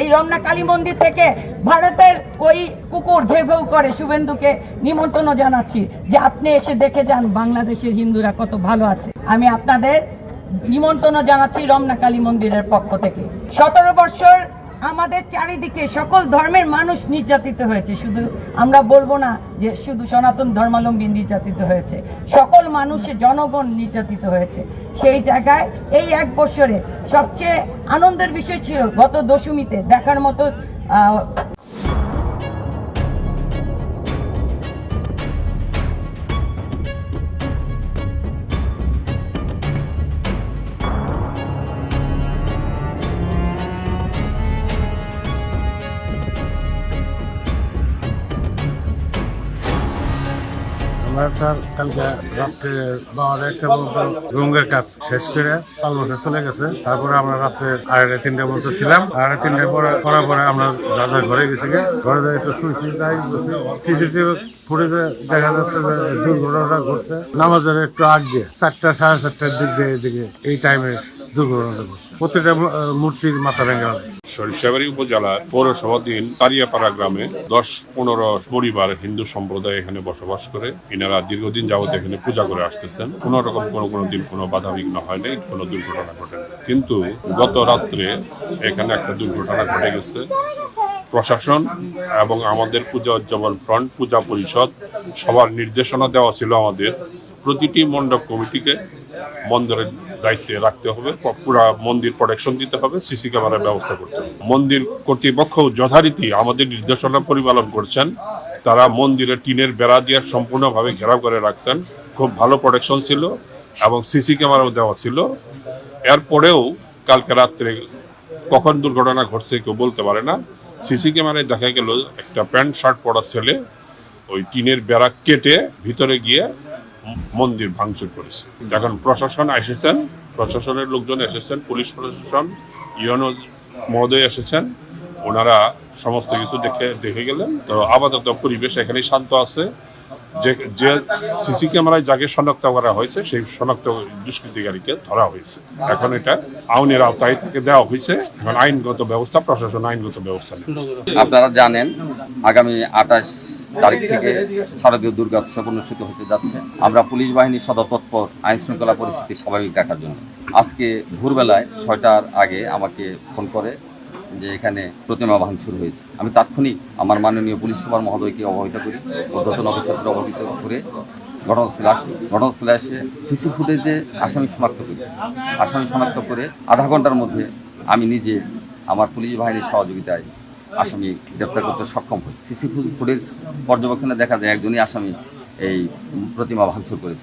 এই রমনা কালী মন্দির থেকে ভারতের ওই কুকুর ভে ভেউ করে শুভেন্দুকে নিমন্ত্রণ জানাচ্ছি যে আপনি এসে দেখে যান বাংলাদেশের হিন্দুরা কত ভালো আছে। আমি আপনাদের নিমন্ত্রণ জানাচ্ছি রমনা কালী মন্দিরের পক্ষ থেকে। সতেরো বছর আমাদের চারিদিকে সকল ধর্মের মানুষ নির্যাতিত হয়েছে। শুধু আমরা বলব না যে শুধু সনাতন ধর্মালম্বী নির্যাতিত হয়েছে। সকল মানুষের জনগণ নির্যাতিত হয়েছে। সেই জায়গায় এই এক বছরে সবচেয়ে আনন্দের বিষয় ছিল গত দশমীতে দেখার মতো আমরা স্যার কালকে রাত্রে কাজ শেষ করে চলে গেছে তারপরে আমরা রাত্রে ছিলাম পরে পরে আমরা ঘরে গেছি। ঘরে একটু দেখা যাচ্ছে যে দুর্ঘটনাটা ঘটছে নামাজের একটু আগে, চারটা, সাড়ে চারটার দিক দিয়ে এদিকে, এই টাইমে দুর্ঘটনাটা ঘটছে প্রত্যেকটা মূর্তির মাথা গ্রামে দশ পনেরো পরিবার হিন্দু সম্প্রদায় এখানে বসবাস করে। এনারা দীর্ঘদিন যাবত এখানে পূজা করে আসতেছেন। কোনো রকম, কোনো কোনো দিন কোনো বাধা বিঘ্ন হয়নি কোনো দুর্ঘটনা ঘটে কিন্তু গত রাত্রে এখানে একটা দুর্ঘটনা ঘটে গেছে। প্রশাসন এবং আমাদের পূজা উদযাপন ফ্রন্ট পূজা পরিষদ সবার নির্দেশনা দেওয়া ছিল আমাদের। প্রতিটি মণ্ডপ কমিটিকে মন্দিরের দায়িত্বে রাখতে হবে। পুরা মন্দির প্রোটেকশন দিতে হবে সিসি ক্যামেরার ব্যবস্থা করতে হবে। মন্দির কর্তৃপক্ষ যথারীতি আমাদের নির্দেশনা পরিপালন করছেন। তারা মন্দিরের টিনের বেড়া দিয়ে সম্পূর্ণভাবে ঘেরাও করে রাখছেন। খুব ভালো প্রোটেকশন ছিল এবং সিসি ক্যামেরাও দেওয়া ছিল। এরপরেও কালকে রাত্রে কখন দুর্ঘটনা ঘটছে কেউ বলতে পারে না। সিসি ক্যামেরায় দেখা গেল, একটা প্যান্ট শার্ট পরা ছেলে ওই টিনের বেড়া কেটে ভিতরে গিয়ে মন্দির ভাঙচুর করেছে। যখন প্রশাসন এসেছেন, প্রশাসনের লোকজন এসেছেন, পুলিশ প্রশাসন ইউনো মহোদয় এসেছেন, ওনারা সমস্ত কিছু দেখে দেখে গেলেন। তো আপাতত পরিবেশ এখানেই শান্ত আছে। যে যে সিসি ক্যামেরায় যাকে শনাক্ত করা হয়েছে, সেই শনাক্ত দুষ্কৃতিকারীকে ধরা হয়েছে। এখন এটা আইনের আওতায় থেকে দেওয়া হয়েছে। এখন আইনগত ব্যবস্থা, প্রশাসন আইনগত ব্যবস্থা আপনারা জানেন, আগামী আঠাশ তারিখ থেকে শারদীয় দুর্গা উৎসব অনুষ্ঠিত হতে যাচ্ছে। আমরা পুলিশ বাহিনীর সদর তৎপর আইন শৃঙ্খলা পরিস্থিতি স্বাভাবিক রাখার জন্য। আজকে ভোরবেলায় ছয়টার আগে আমাকে ফোন করে যে এখানে প্রতিমা ভাঙচুর হয়েছে। আমি তাৎক্ষণিক আমার মাননীয় পুলিশ সুপার মহোদয়কে অবহিত করি, ঊর্ধ্বতন অফিসারকে অবহিত করে ঘটনাস্থলে আসি। ঘটনাস্থলে এসে সিসি ফুটেজে আসামি শনাক্ত করি। আসামি শনাক্ত করে আধা ঘণ্টার মধ্যে আমি নিজে আমার পুলিশ বাহিনীর সহযোগিতায় আসামি গ্রেপ্তার করতে সক্ষম হয় সিসি ফুটেজ পর্যবেক্ষণে দেখা যায় একজনই আসামি এই প্রতিমা ভাঙচুর করেছে।